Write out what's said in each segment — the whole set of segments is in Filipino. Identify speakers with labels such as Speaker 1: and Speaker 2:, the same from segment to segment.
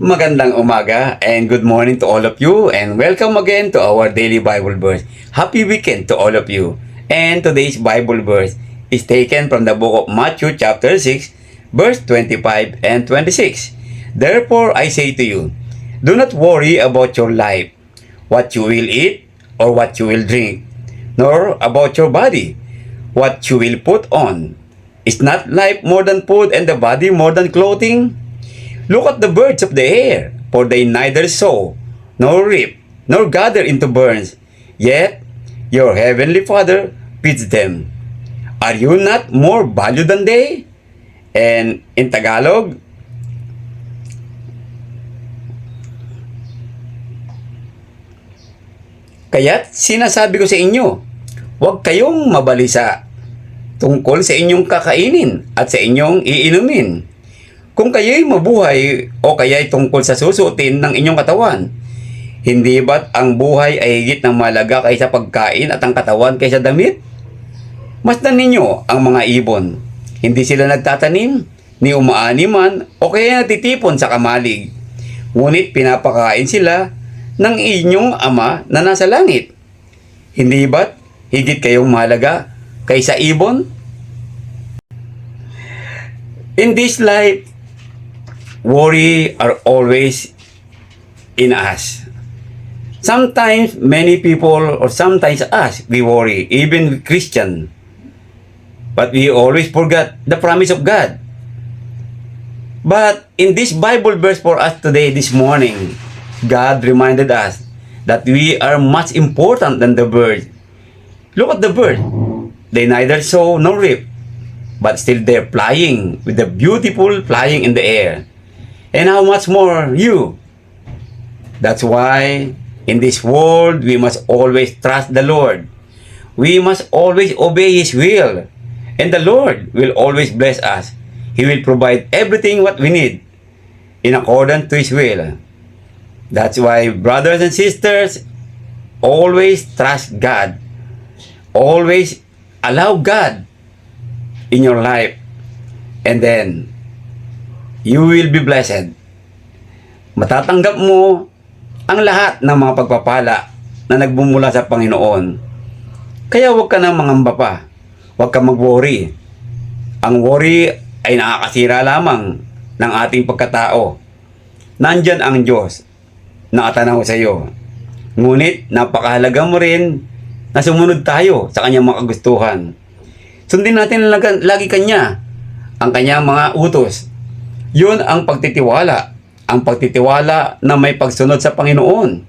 Speaker 1: Magandang umaga and good morning to all of you and welcome again to our daily Bible verse. Happy weekend to all of you. And today's Bible verse is taken from the book of Matthew chapter 6 verse 25 and 26. Therefore I say to you, do not worry about your life, what you will eat or what you will drink, nor about your body, what you will put on. Is not life more than food and the body more than clothing? Look at the birds of the air, for they neither sow, nor reap, nor gather into barns, yet your heavenly Father feeds them. Are you not more valued than they? And in Tagalog, Kaya't sinasabi ko sa inyo, huwag kayong mabalisa tungkol sa inyong kakainin at sa inyong iinumin. Kung kayo'y mabuhay o kaya'y tungkol sa susutin ng inyong katawan, hindi ba't ang buhay ay higit ng malaga kaysa pagkain at ang katawan kaysa damit? Masdan ninyo ang mga ibon. Hindi sila nagtatanim, ni umaani man, o kaya natitipon sa kamalig. Ngunit pinapakain sila ng inyong ama na nasa langit. Hindi ba't higit kayong mahalaga kaysa ibon? In this life, worry are always in us. Sometimes many people or sometimes us we worry, even Christian. But we always forget the promise of God. But in this Bible verse for us today, this morning, God reminded us that we are much important than the bird. Look at the bird. They neither sow nor reap, but still they're flying with the beautiful flying in the air. And how much more you? That's why in this world we must always trust the Lord. We must always obey His will. And the Lord will always bless us. He will provide everything what we need in accordance to His will. That's why brothers and sisters, always trust God. Always allow God in your life. And then, you will be blessed. Matatanggap mo ang lahat ng mga pagpapala na nagbumula sa Panginoon. Kaya huwag ka nang mangamba pa. Huwag ka mag-worry. Ang worry ay nakakasira lamang ng ating pagkatao. Nandyan ang Diyos na atanaw sa iyo. Ngunit napakahalaga mo rin na sumunod tayo sa kanyang mga kagustuhan. Sundin natin lagi kanya ang kanyang mga utos. Yun ang pagtitiwala. Ang pagtitiwala na may pagsunod sa Panginoon.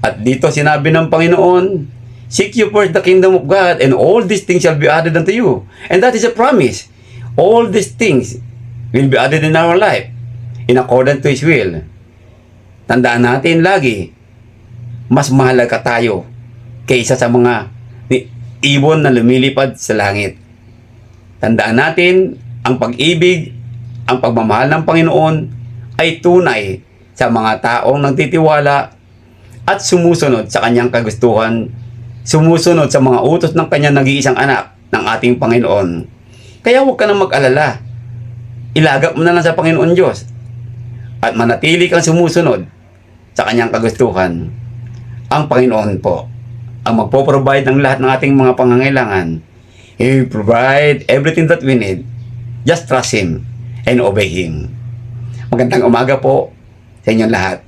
Speaker 1: At dito sinabi ng Panginoon, Seek you first the kingdom of God and all these things shall be added unto you. And that is a promise. All these things will be added in our life in accordance to His will. Tandaan natin lagi, mas mahalaga tayo kaysa sa mga ibon na lumilipad sa langit. Tandaan natin, ang pag-ibig, ang pagmamahal ng Panginoon ay tunay sa mga taong nagtitiwala at sumusunod sa kanyang kagustuhan, sumusunod sa mga utos ng kanyang nag-iisang anak ng ating Panginoon. Kaya huwag ka nang mag-alala. Ilagak mo na lang sa Panginoon Diyos at manatili kang sumusunod sa kanyang kagustuhan. Ang Panginoon po ang magpo-provide ng lahat ng ating mga pangangailangan. He will provide everything that we need. Just trust Him and obey Him. Magandang umaga po sa inyong lahat.